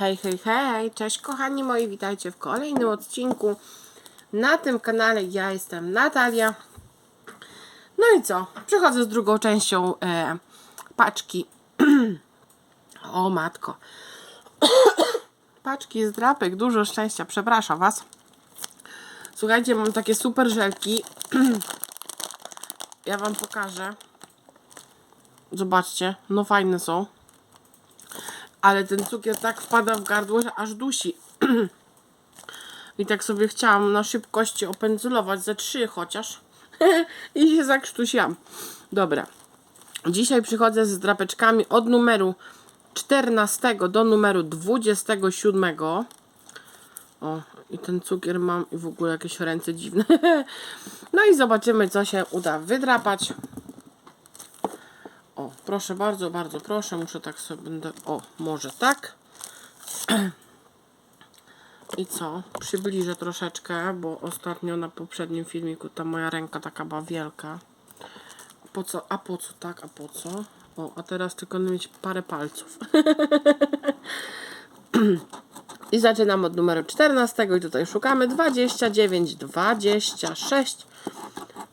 Hej, hej, hej, cześć kochani moi, witajcie w kolejnym odcinku. Na tym kanale ja jestem Natalia. No i co? Przychodzę z drugą częścią e, paczki. o matko. paczki z drapek, dużo szczęścia, przepraszam was. Słuchajcie, mam takie super żelki. ja wam pokażę. Zobaczcie, no fajne są. Ale ten cukier tak wpada w gardło, że aż dusi. I tak sobie chciałam na szybkości opędzulować ze trzy chociaż. I się zakrztusiłam. Dobra. Dzisiaj przychodzę z drapeczkami od numeru 14 do numeru 27. O, i ten cukier mam i w ogóle jakieś ręce dziwne. no i zobaczymy, co się uda wydrapać. O, proszę bardzo, bardzo proszę. Muszę tak sobie będę. O, może tak. I co? Przybliżę troszeczkę, bo ostatnio na poprzednim filmiku ta moja ręka taka była wielka. Po co? A po co tak? A po co? O, a teraz tylko mieć parę palców. I zaczynam od numeru 14 i tutaj szukamy 29, 26,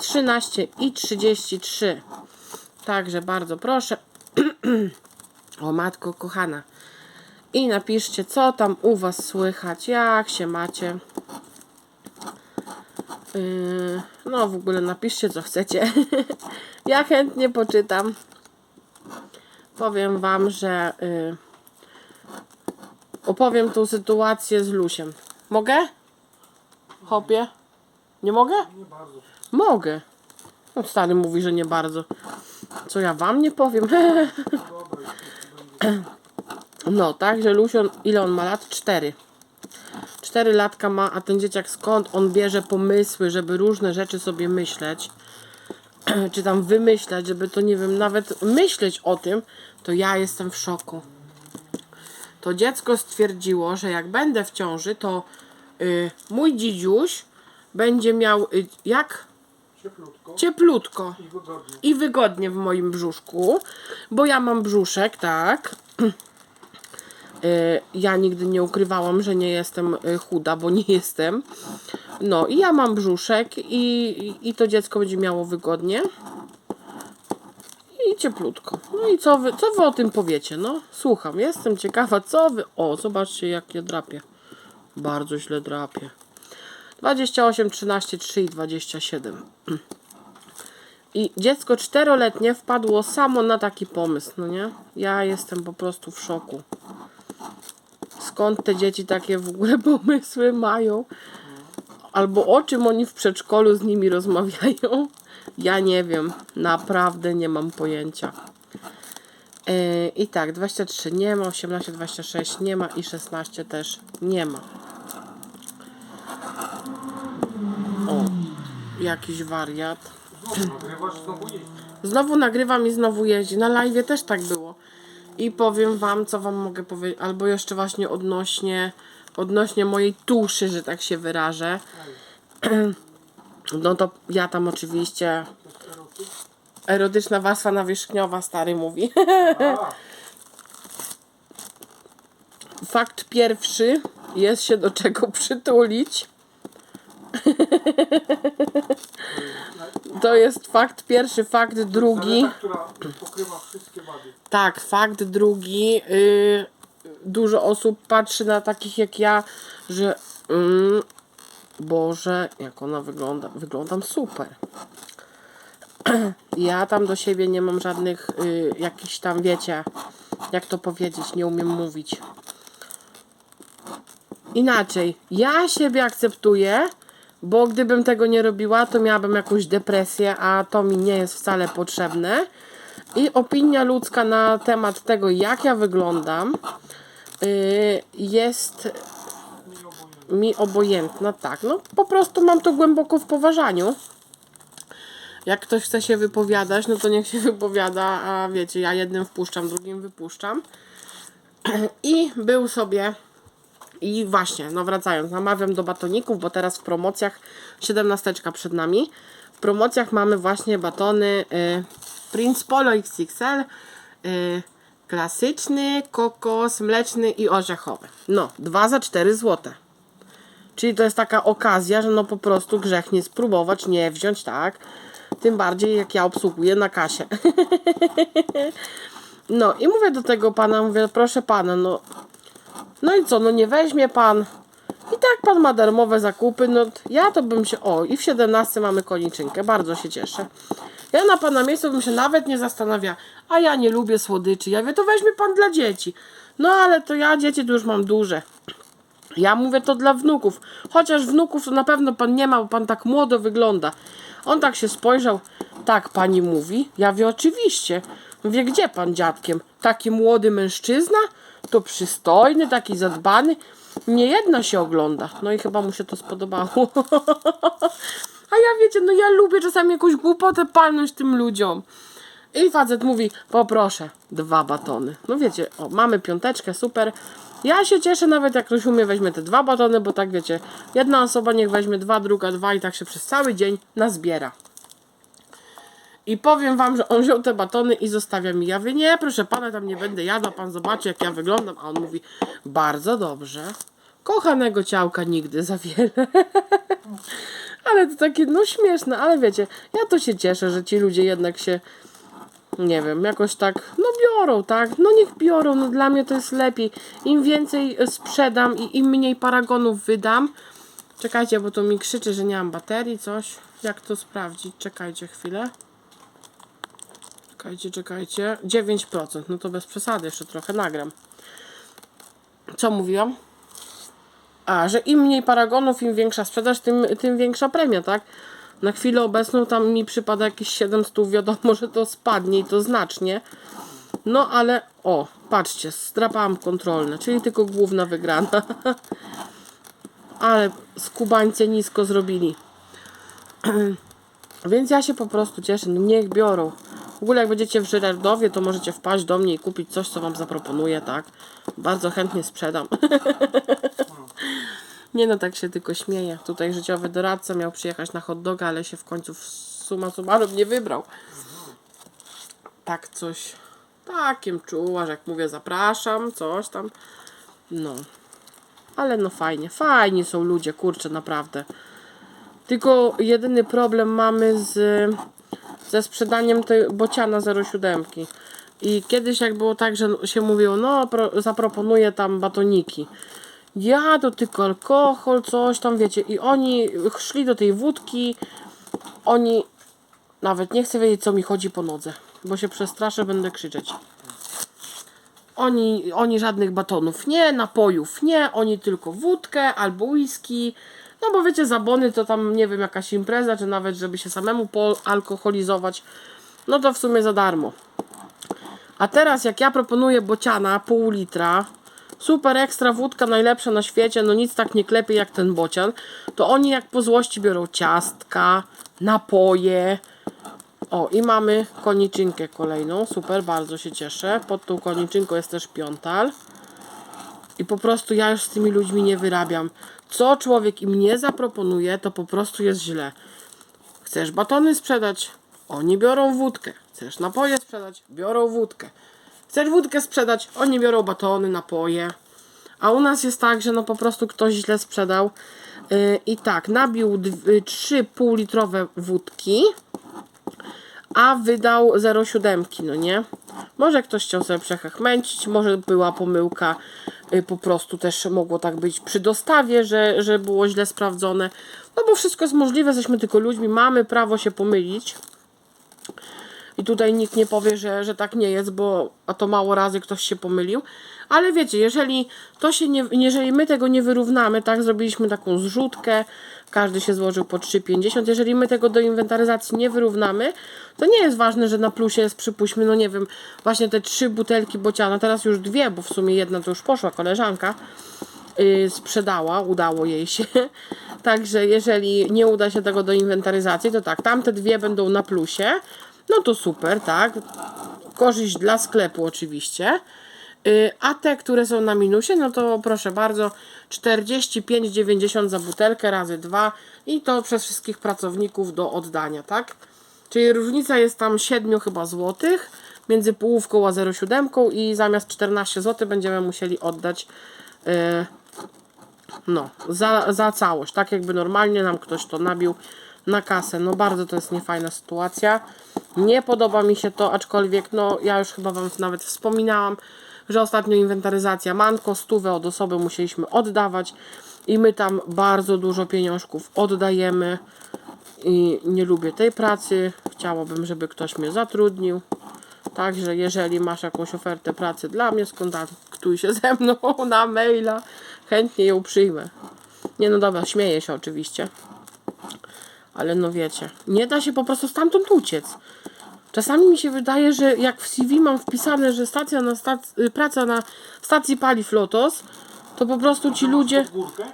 13 i 33. Także bardzo proszę. o matko kochana. I napiszcie, co tam u Was słychać, jak się macie. Yy, no w ogóle napiszcie, co chcecie. ja chętnie poczytam. Powiem Wam, że yy, opowiem tą sytuację z Lusiem. Mogę? Hopie? Nie mogę? Nie bardzo. Mogę. No, stary mówi, że nie bardzo. Co ja wam nie powiem? No, także Lusion, ile on ma lat? Cztery. Cztery latka ma, a ten dzieciak skąd on bierze pomysły, żeby różne rzeczy sobie myśleć, czy tam wymyślać, żeby to nie wiem, nawet myśleć o tym, to ja jestem w szoku. To dziecko stwierdziło, że jak będę w ciąży, to y, mój dzidziuś będzie miał y, jak cieplutko cieplutko i wygodnie. i wygodnie w moim brzuszku, bo ja mam brzuszek, tak. Y, Ja nigdy nie ukrywałam, że nie jestem y, chuda, bo nie jestem. No i ja mam brzuszek i, i- i to dziecko będzie miało wygodnie. I cieplutko. No i co wy, co wy o tym powiecie? No, słucham, jestem ciekawa, co wy. O, zobaczcie, jak ja drapię. Bardzo źle drapię. 28, 13, 3 i 27. I dziecko czteroletnie wpadło samo na taki pomysł, no nie? Ja jestem po prostu w szoku. Skąd te dzieci takie w ogóle pomysły mają? Albo o czym oni w przedszkolu z nimi rozmawiają? Ja nie wiem. Naprawdę nie mam pojęcia. Yy, I tak, 23 nie ma, 18, 26 nie ma i 16 też nie ma. O, jakiś wariat. Znowu znowu nagrywam i znowu jeździ. Na live też tak było. I powiem wam, co wam mogę powiedzieć. Albo jeszcze właśnie odnośnie, odnośnie mojej tuszy, że tak się wyrażę. No to ja tam oczywiście erotyczna warstwa nawierzchniowa, stary mówi. Fakt pierwszy, jest się do czego przytulić. To jest fakt pierwszy, fakt drugi. zaleta, która pokrywa wszystkie wady. Tak, fakt drugi. y, dużo osób patrzy na takich jak ja, że mm, Boże, jak ona wygląda. Wyglądam super. Ja tam do siebie nie mam żadnych y, jakichś tam, wiecie, jak to powiedzieć, nie umiem mówić. Inaczej, ja siebie akceptuję, bo gdybym tego nie robiła, to miałabym jakąś depresję, a to mi nie jest wcale potrzebne. I opinia ludzka na temat tego, jak ja wyglądam, y, jest mi obojętna. Tak, no po prostu mam to głęboko w poważaniu. Jak ktoś chce się wypowiadać, no to niech się wypowiada, a wiecie, ja jednym wpuszczam, drugim wypuszczam. I był sobie i właśnie, no wracając, namawiam do batoników, bo teraz w promocjach 17 przed nami. W promocjach mamy właśnie batony y, Prince Polo XXL, y, Klasyczny, kokos, mleczny i orzechowy. No, dwa za 4 złote. Czyli to jest taka okazja, że no po prostu grzech nie spróbować, nie wziąć, tak? Tym bardziej jak ja obsługuję na kasie. no i mówię do tego pana, mówię, proszę pana, no no i co, no nie weźmie pan. I tak pan ma darmowe zakupy, no ja to bym się, o i w 17 mamy koniczynkę, bardzo się cieszę. Ja na pana miejscu bym się nawet nie zastanawiała, a ja nie lubię słodyczy, ja wie, to weźmie pan dla dzieci. No ale to ja dzieci to już mam duże. Ja mówię to dla wnuków. Chociaż wnuków to na pewno pan nie ma, bo pan tak młodo wygląda. On tak się spojrzał. Tak pani mówi? Ja wie oczywiście. Mówię, gdzie pan dziadkiem? Taki młody mężczyzna? To przystojny, taki zadbany. Nie jedna się ogląda. No i chyba mu się to spodobało. A ja wiecie, no ja lubię czasami jakąś głupotę palnąć tym ludziom. I facet mówi, poproszę, dwa batony. No wiecie, o, mamy piąteczkę, super. Ja się cieszę nawet jak ktoś umie weźmie te dwa batony, bo tak wiecie, jedna osoba niech weźmie dwa, druga dwa i tak się przez cały dzień nazbiera. I powiem wam, że on wziął te batony i zostawia mi. Ja nie, proszę pana, tam nie będę jadła, pan zobaczy jak ja wyglądam. A on mówi, bardzo dobrze. Kochanego ciałka nigdy za wiele. ale to takie, no śmieszne, ale wiecie, ja to się cieszę, że ci ludzie jednak się nie wiem, jakoś tak, no biorą, tak? No niech biorą, no dla mnie to jest lepiej. Im więcej sprzedam i im mniej paragonów wydam. Czekajcie, bo to mi krzyczy, że nie mam baterii, coś. Jak to sprawdzić? Czekajcie chwilę. Czekajcie, czekajcie. 9%, no to bez przesady, jeszcze trochę nagram. Co mówiłam? A, że im mniej paragonów, im większa sprzedaż, tym, tym większa premia, tak? Na chwilę obecną tam mi przypada jakieś 700, wiadomo, że to spadnie i to znacznie. No ale, o, patrzcie, strapałam kontrolne, czyli tylko główna wygrana. ale skubańcie nisko zrobili. Więc ja się po prostu cieszę, no niech biorą. W ogóle jak będziecie w Żyrardowie, to możecie wpaść do mnie i kupić coś, co wam zaproponuję, tak? Bardzo chętnie sprzedam. Nie no, tak się tylko śmieję. Tutaj życiowy doradca miał przyjechać na hot doga, ale się w końcu suma summarum nie wybrał. Tak coś takim czuła, że jak mówię zapraszam, coś tam. No. Ale no fajnie, fajnie są ludzie, kurczę, naprawdę. Tylko jedyny problem mamy z, ze sprzedaniem tej bociana 07. I kiedyś jak było tak, że się mówiło, no pro, zaproponuję tam batoniki. Ja to tylko alkohol, coś tam wiecie. I oni szli do tej wódki. Oni nawet nie chcę wiedzieć, co mi chodzi po nodze, bo się przestraszę, będę krzyczeć. Oni, oni żadnych batonów nie, napojów nie, oni tylko wódkę albo whisky. No bo wiecie, zabony to tam, nie wiem, jakaś impreza, czy nawet, żeby się samemu poalkoholizować, no to w sumie za darmo. A teraz jak ja proponuję bociana, pół litra, super ekstra wódka, najlepsza na świecie, no nic tak nie klepie jak ten bocian, to oni jak po złości biorą ciastka, napoje. O, i mamy koniczynkę kolejną, super, bardzo się cieszę. Pod tą koniczynką jest też piątal. I po prostu ja już z tymi ludźmi nie wyrabiam. Co człowiek im nie zaproponuje, to po prostu jest źle. Chcesz batony sprzedać? Oni biorą wódkę. Chcesz napoje sprzedać? Biorą wódkę. Chcesz wódkę sprzedać? Oni biorą batony, napoje. A u nas jest tak, że no po prostu ktoś źle sprzedał. Yy, I tak, nabił dw- y, trzy półlitrowe wódki, a wydał 0,7, no nie? Może ktoś chciał sobie przechachmęcić, może była pomyłka, y, po prostu też mogło tak być przy dostawie, że, że było źle sprawdzone. No bo wszystko jest możliwe, jesteśmy tylko ludźmi, mamy prawo się pomylić. I tutaj nikt nie powie, że, że tak nie jest, bo a to mało razy ktoś się pomylił. Ale wiecie, jeżeli to się nie, jeżeli my tego nie wyrównamy, tak, zrobiliśmy taką zrzutkę, każdy się złożył po 3,50. Jeżeli my tego do inwentaryzacji nie wyrównamy, to nie jest ważne, że na plusie jest, przypuśćmy, no nie wiem, właśnie te trzy butelki bociana, teraz już dwie, bo w sumie jedna to już poszła koleżanka yy, sprzedała, udało jej się. Także jeżeli nie uda się tego do inwentaryzacji, to tak, tamte dwie będą na plusie. No to super, tak. Korzyść dla sklepu oczywiście. Yy, A te, które są na minusie, no to proszę bardzo, 45,90 za butelkę razy dwa i to przez wszystkich pracowników do oddania, tak? Czyli różnica jest tam 7 chyba złotych między połówką a 0,7 i zamiast 14 zł będziemy musieli oddać e, no, za, za całość. Tak jakby normalnie nam ktoś to nabił na kasę. No bardzo to jest niefajna sytuacja. Nie podoba mi się to, aczkolwiek no ja już chyba Wam nawet wspominałam, że ostatnio inwentaryzacja Manko, stówę od osoby musieliśmy oddawać i my tam bardzo dużo pieniążków oddajemy i nie lubię tej pracy. Chciałabym, żeby ktoś mnie zatrudnił. Także jeżeli masz jakąś ofertę pracy dla mnie, skontaktuj się ze mną na maila. Chętnie ją przyjmę. Nie no dobra, śmieję się oczywiście. Ale no wiecie, nie da się po prostu stamtąd uciec. Czasami mi się wydaje, że jak w CV mam wpisane, że stacja na stac- y, praca na stacji paliw Lotos, to po prostu ci ludzie...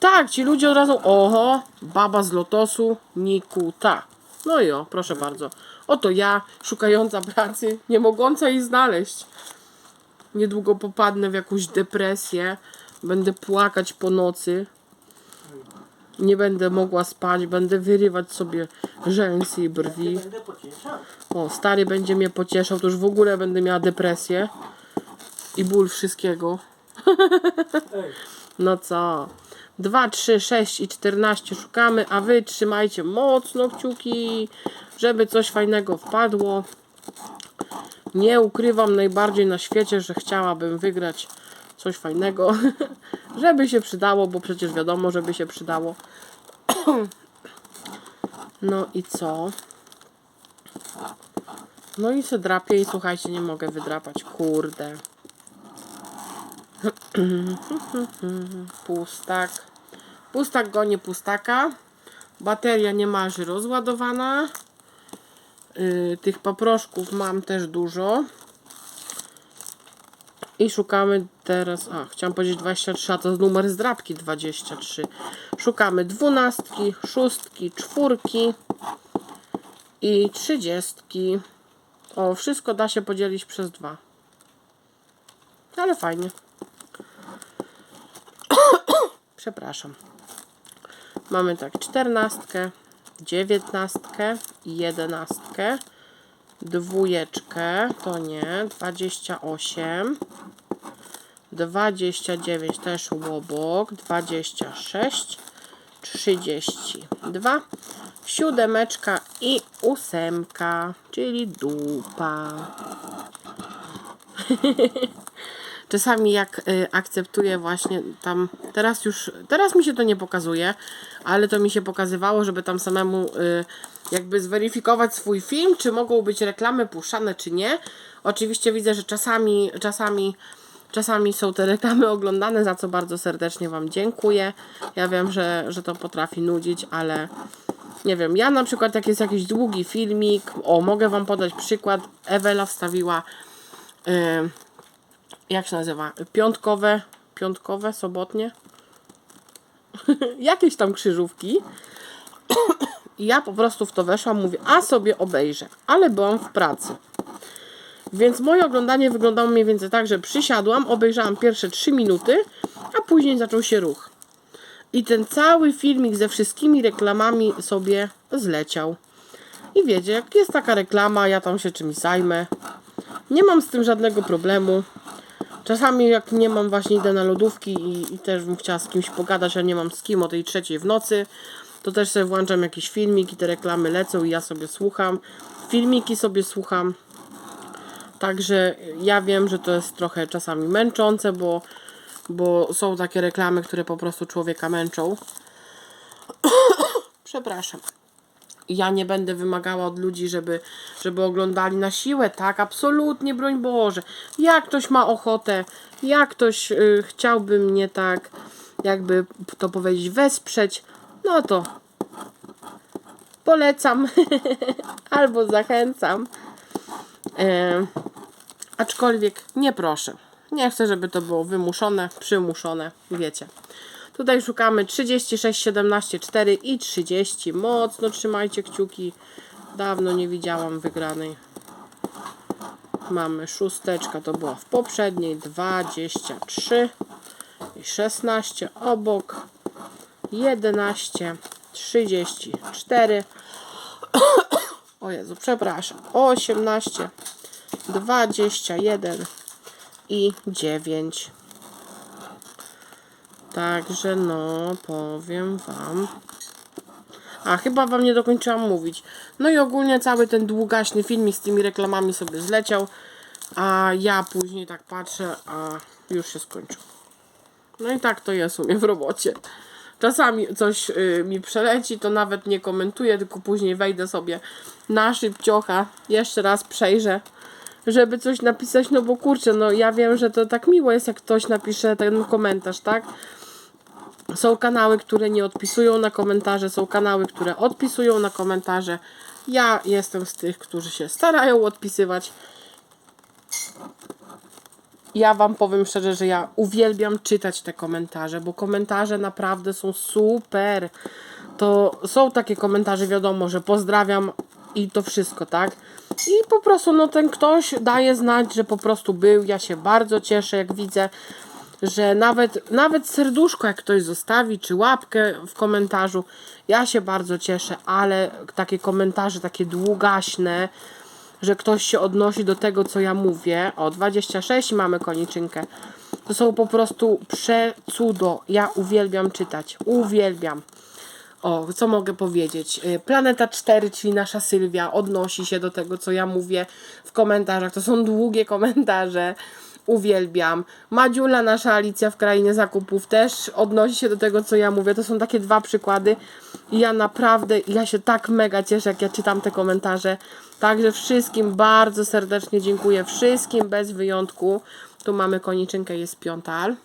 Tak, ci ludzie od razu, oho, baba z lotosu, Nikuta. No i o, proszę bardzo. Oto ja, szukająca pracy, nie mogąca jej znaleźć. Niedługo popadnę w jakąś depresję, będę płakać po nocy. Nie będę mogła spać, będę wyrywać sobie rzęsy i brwi. O, stary będzie mnie pocieszał, to już w ogóle będę miała depresję i ból wszystkiego. No co? 2, 3, 6 i 14 szukamy, a wy trzymajcie mocno kciuki, żeby coś fajnego wpadło. Nie ukrywam najbardziej na świecie, że chciałabym wygrać coś fajnego, żeby się przydało, bo przecież wiadomo, żeby się przydało. No i co? No i se drapię i słuchajcie, nie mogę wydrapać, kurde. Pustak. Pustak goni pustaka. Bateria niemalże rozładowana. Yy, tych paproszków mam też dużo. I szukamy teraz. A, chciałam powiedzieć 23, a to numer zdrabki 23. Szukamy dwunastki, szóstki, czwórki i trzydziestki. O, wszystko da się podzielić przez dwa. Ale fajnie. Przepraszam. Mamy tak czternastkę, dziewiętnastkę, jedenastkę, dwójeczkę, to nie, dwadzieścia osiem, dwadzieścia dziewięć też łobok, dwadzieścia sześć, trzydzieści dwa, siódemeczka i ósemka, czyli dupa. czasami jak y, akceptuję właśnie tam, teraz już, teraz mi się to nie pokazuje, ale to mi się pokazywało, żeby tam samemu y, jakby zweryfikować swój film, czy mogą być reklamy puszczane, czy nie. Oczywiście widzę, że czasami, czasami, czasami są te reklamy oglądane, za co bardzo serdecznie Wam dziękuję. Ja wiem, że, że to potrafi nudzić, ale nie wiem, ja na przykład jak jest jakiś długi filmik, o mogę Wam podać przykład, Ewela wstawiła y, jak się nazywa? Piątkowe, piątkowe, sobotnie? Jakieś tam krzyżówki. I ja po prostu w to weszłam, mówię, a sobie obejrzę, ale byłam w pracy. Więc moje oglądanie wyglądało mniej więcej tak, że przysiadłam, obejrzałam pierwsze 3 minuty, a później zaczął się ruch. I ten cały filmik ze wszystkimi reklamami sobie zleciał. I wiecie, jak jest taka reklama, ja tam się czymś zajmę. Nie mam z tym żadnego problemu. Czasami jak nie mam właśnie idę na lodówki i, i też bym chciała z kimś pogadać, a nie mam z kim o tej trzeciej w nocy, to też sobie włączam jakiś filmik i te reklamy lecą i ja sobie słucham. Filmiki sobie słucham. Także ja wiem, że to jest trochę czasami męczące, bo, bo są takie reklamy, które po prostu człowieka męczą. Przepraszam ja nie będę wymagała od ludzi, żeby, żeby oglądali na siłę, tak? Absolutnie, broń Boże. Jak ktoś ma ochotę, jak ktoś y, chciałby mnie tak, jakby to powiedzieć, wesprzeć, no to polecam albo zachęcam. E, aczkolwiek nie proszę. Nie chcę, żeby to było wymuszone, przymuszone, wiecie. Tutaj szukamy 36, 17, 4 i 30. Mocno trzymajcie kciuki. Dawno nie widziałam wygranej. Mamy szósteczka, to była w poprzedniej. 23 i 16 obok. 11, 34. O Jezu, przepraszam. 18, 21 i 9. Także no, powiem Wam. A, chyba Wam nie dokończyłam mówić. No i ogólnie cały ten długaśny filmik z tymi reklamami sobie zleciał. A ja później tak patrzę, a już się skończył. No i tak to jest u mnie w robocie. Czasami coś y, mi przeleci, to nawet nie komentuję, tylko później wejdę sobie na szybciocha, jeszcze raz przejrzę, żeby coś napisać, no bo kurczę, no ja wiem, że to tak miło jest, jak ktoś napisze ten komentarz, tak? Są kanały, które nie odpisują na komentarze, są kanały, które odpisują na komentarze. Ja jestem z tych, którzy się starają odpisywać. Ja Wam powiem szczerze, że ja uwielbiam czytać te komentarze, bo komentarze naprawdę są super. To są takie komentarze, wiadomo, że pozdrawiam i to wszystko, tak? I po prostu, no ten ktoś daje znać, że po prostu był. Ja się bardzo cieszę, jak widzę, że nawet, nawet serduszko, jak ktoś zostawi, czy łapkę w komentarzu, ja się bardzo cieszę, ale takie komentarze, takie długaśne, że ktoś się odnosi do tego, co ja mówię. O, 26 mamy koniczynkę. To są po prostu przecudo. Ja uwielbiam czytać. Uwielbiam. O, co mogę powiedzieć? Y, Planeta 4, czyli nasza Sylwia, odnosi się do tego, co ja mówię w komentarzach. To są długie komentarze. Uwielbiam. Madziula, nasza Alicja w krainie zakupów, też odnosi się do tego, co ja mówię. To są takie dwa przykłady. I ja naprawdę, ja się tak mega cieszę, jak ja czytam te komentarze. Także wszystkim bardzo serdecznie dziękuję. Wszystkim bez wyjątku. Tu mamy koniczynkę, jest piątal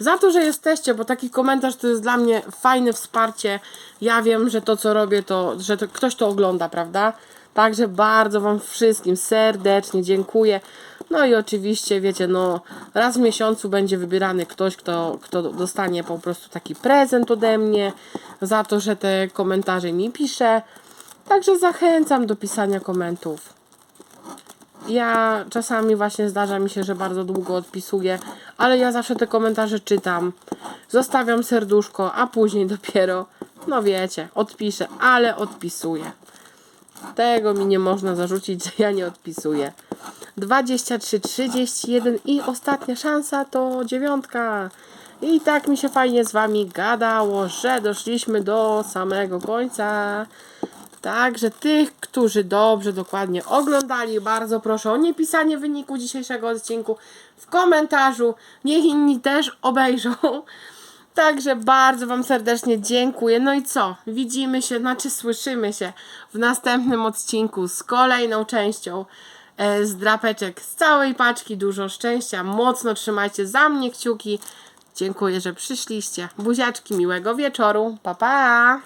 za to, że jesteście, bo taki komentarz to jest dla mnie fajne wsparcie. Ja wiem, że to co robię, to że to, ktoś to ogląda, prawda? Także bardzo Wam wszystkim serdecznie dziękuję. No i oczywiście, wiecie, no raz w miesiącu będzie wybierany ktoś, kto, kto dostanie po prostu taki prezent ode mnie za to, że te komentarze mi pisze. Także zachęcam do pisania komentów. Ja czasami właśnie zdarza mi się, że bardzo długo odpisuję, ale ja zawsze te komentarze czytam. Zostawiam serduszko, a później dopiero, no wiecie, odpiszę, ale odpisuję. Tego mi nie można zarzucić, że ja nie odpisuję. 23, 31 i ostatnia szansa to dziewiątka. I tak mi się fajnie z wami gadało, że doszliśmy do samego końca. Także tych, którzy dobrze, dokładnie oglądali, bardzo proszę o nie pisanie wyniku dzisiejszego odcinku w komentarzu. Niech inni też obejrzą. Także bardzo Wam serdecznie dziękuję. No i co? Widzimy się, znaczy słyszymy się w następnym odcinku z kolejną częścią e, z drapeczek z całej paczki. Dużo szczęścia, mocno trzymajcie za mnie kciuki. Dziękuję, że przyszliście. Buziaczki, miłego wieczoru. Pa, pa!